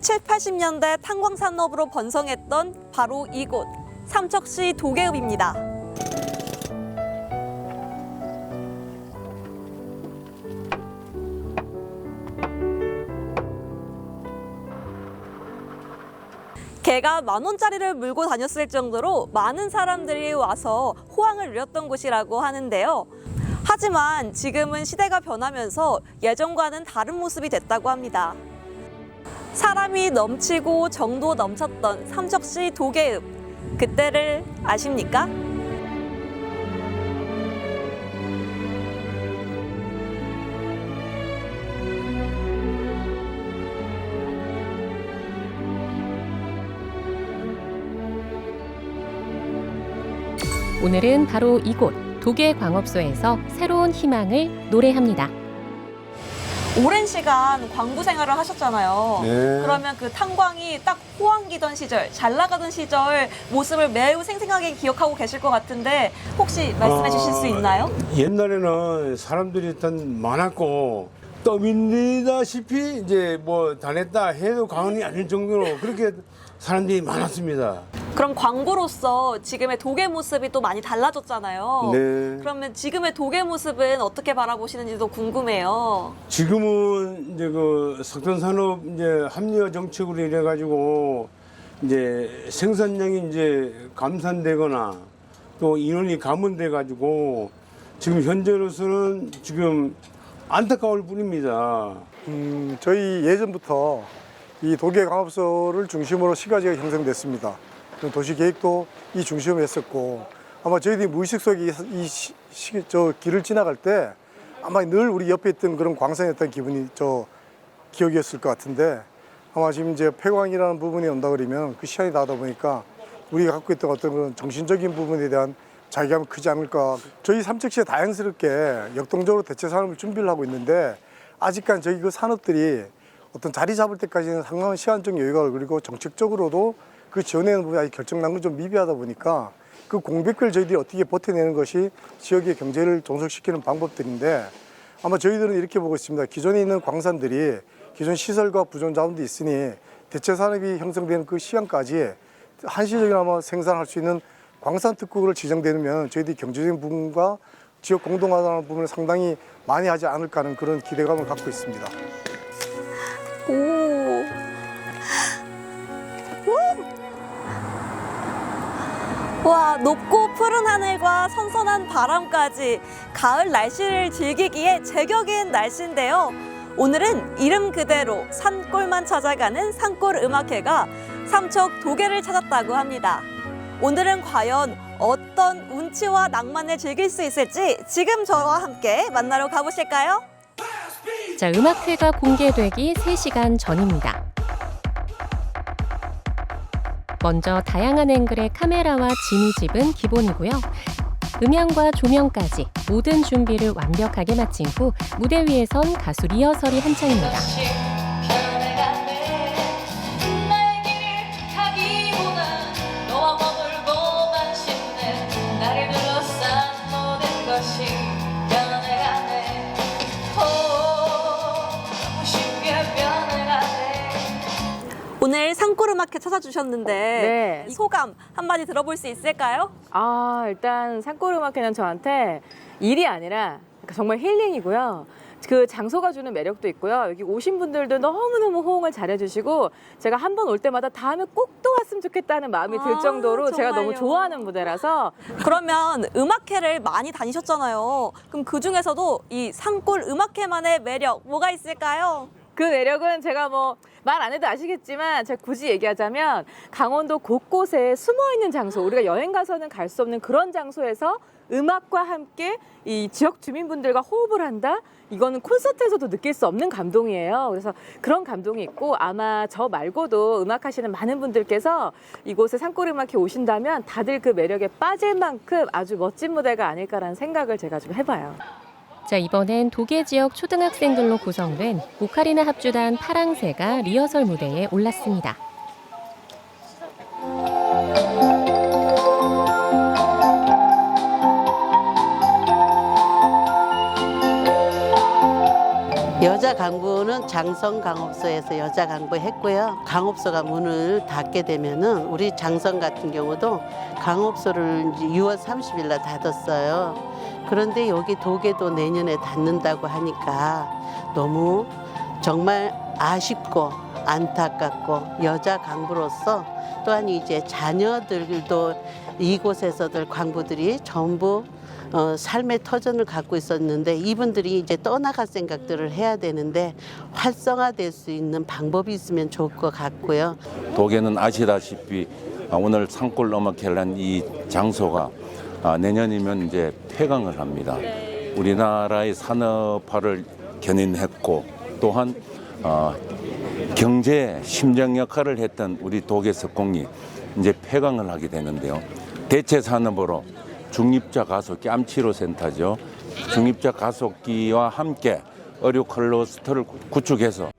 7, 80년대 탄광 산업으로 번성했던 바로 이곳 삼척시 도계읍입니다. 개가 만 원짜리를 물고 다녔을 정도로 많은 사람들이 와서 호황을 누렸던 곳이라고 하는데요. 하지만 지금은 시대가 변하면서 예전과는 다른 모습이 됐다고 합니다. 사람이 넘치고 정도 넘쳤던 삼척시 도계읍. 그때를 아십니까? 오늘은 바로 이곳 도계 광업소에서 새로운 희망을 노래합니다. 오랜 시간 광부 생활을 하셨잖아요. 네. 그러면 그 탄광이 딱 호황기던 시절, 잘 나가던 시절 모습을 매우 생생하게 기억하고 계실 것 같은데 혹시 말씀해 주실 수 아, 있나요? 옛날에는 사람들이 일단 많았고 떠밀리다시피 이제 뭐 다녔다 해도 과언이 아닐 정도로 그렇게 사람들이 많았습니다. 그럼 광부로서 지금의 도계 모습이 또 많이 달라졌잖아요. 네. 그러면 지금의 도계 모습은 어떻게 바라보시는지도 궁금해요. 지금은 이제 그 석탄산업 이제 합리화 정책으로 이래 가지고 이제 생산량이 이제 감산되거나 또 인원이 감원돼 가지고 지금 현재로서는 지금 안타까울 뿐입니다. 음, 저희 예전부터 이 도계광업소를 중심으로 시가지가 형성됐습니다. 그리고 도시 계획도 이 중심으로 했었고 아마 저희들이 무의식 속에 이, 이 시, 시- 저 길을 지나갈 때 아마 늘 우리 옆에 있던 그런 광산이었던 기분이 저 기억이었을 것 같은데 아마 지금 이제 폐광이라는 부분이 온다 그러면 그 시간이 나다 보니까 우리가 갖고 있던 어떤 그런 정신적인 부분에 대한 자괴감이 크지 않을까. 저희 삼척시에 다양스럽게 역동적으로 대체 산업을 준비를 하고 있는데 아직까지 저희 그 산업들이 어떤 자리 잡을 때까지는 상당한 시간적 여유가 그리고 정책적으로도 그 지원하는 부분이 결정난 건 좀 미비하다 보니까 그 공백을 저희들이 어떻게 버텨내는 것이 지역의 경제를 종속시키는 방법들인데 아마 저희들은 이렇게 보고 있습니다. 기존에 있는 광산들이 기존 시설과 부존 자원도 있으니 대체 산업이 형성되는 그 시간까지 한시적이나마 생산할 수 있는 광산 특구를 지정되면 저희들이 경제적인 부분과 지역 공동화라는 부분을 상당히 많이 하지 않을까 하는 그런 기대감을 갖고 있습니다. 오. 우! 와, 높고 푸른 하늘과 선선한 바람까지 가을 날씨를 즐기기에 제격인 날씨인데요. 오늘은 이름 그대로 산골만 찾아가는 산골 음악회가 삼척 도계를 찾았다고 합니다. 오늘은 과연 어떤 운치와 낭만을 즐길 수 있을지 지금 저와 함께 만나러 가보실까요? 자, 음악회가 공개되기 3시간 전입니다. 먼저 다양한 앵글의 카메라와 지니집은 기본이고요. 음향과 조명까지 모든 준비를 완벽하게 마친 후 무대 위에선 가수 리허설이 한창입니다. 오늘 산골음악회 찾아주셨는데 네. 이 소감 한마디 들어볼 수 있을까요? 아, 일단 산골음악회는 저한테 일이 아니라 정말 힐링이고요. 그 장소가 주는 매력도 있고요. 여기 오신 분들도 너무너무 호응을 잘해주시고 제가 한 번 올 때마다 다음에 꼭 또 왔으면 좋겠다는 마음이 들 아, 정도로 제가 너무 정말요? 좋아하는 무대라서 그러면 음악회를 많이 다니셨잖아요. 그럼 그 중에서도 이 산골 음악회만의 매력 뭐가 있을까요? 그 매력은 제가 뭐 말 안 해도 아시겠지만 제가 굳이 얘기하자면 강원도 곳곳에 숨어 있는 장소 우리가 여행 가서는 갈 수 없는 그런 장소에서 음악과 함께 이 지역 주민분들과 호흡을 한다. 이거는 콘서트에서도 느낄 수 없는 감동이에요. 그래서 그런 감동이 있고 아마 저 말고도 음악 하시는 많은 분들께서 이곳에 산골음악회 오신다면 다들 그 매력에 빠질 만큼 아주 멋진 무대가 아닐까라는 생각을 제가 좀 해봐요. 자, 이번엔 도계 지역 초등학생들로 구성된 오카리나 합주단 파랑새가 리허설 무대에 올랐습니다. 여자 강부는 장성 강업소에서 여자 강부 했고요. 강업소가 문을 닫게 되면은 우리 장성 같은 경우도 강업소를 이제 6월 30일 날 닫았어요. 그런데 여기 도계도 내년에 닫는다고 하니까 너무 정말 아쉽고 안타깝고 여자 강부로서 또한 이제 자녀들도 이곳에서들 강부들이 전부 어, 삶의 터전을 갖고 있었는데 이분들이 이제 떠나갈 생각들을 해야 되는데 활성화될 수 있는 방법이 있으면 좋을 것 같고요. 도계는 아시다시피 아, 오늘 산골 음악회란 이 장소가 아, 내년이면 이제 폐강을 합니다. 우리나라의 산업화를 견인했고 또한 어, 경제 심장 역할을 했던 우리 도계 석공이 이제 폐강을 하게 되는데요. 대체 산업으로 중립자 가속기 암치료 센터죠. 중립자 가속기와 함께 의료 클러스터를 구축해서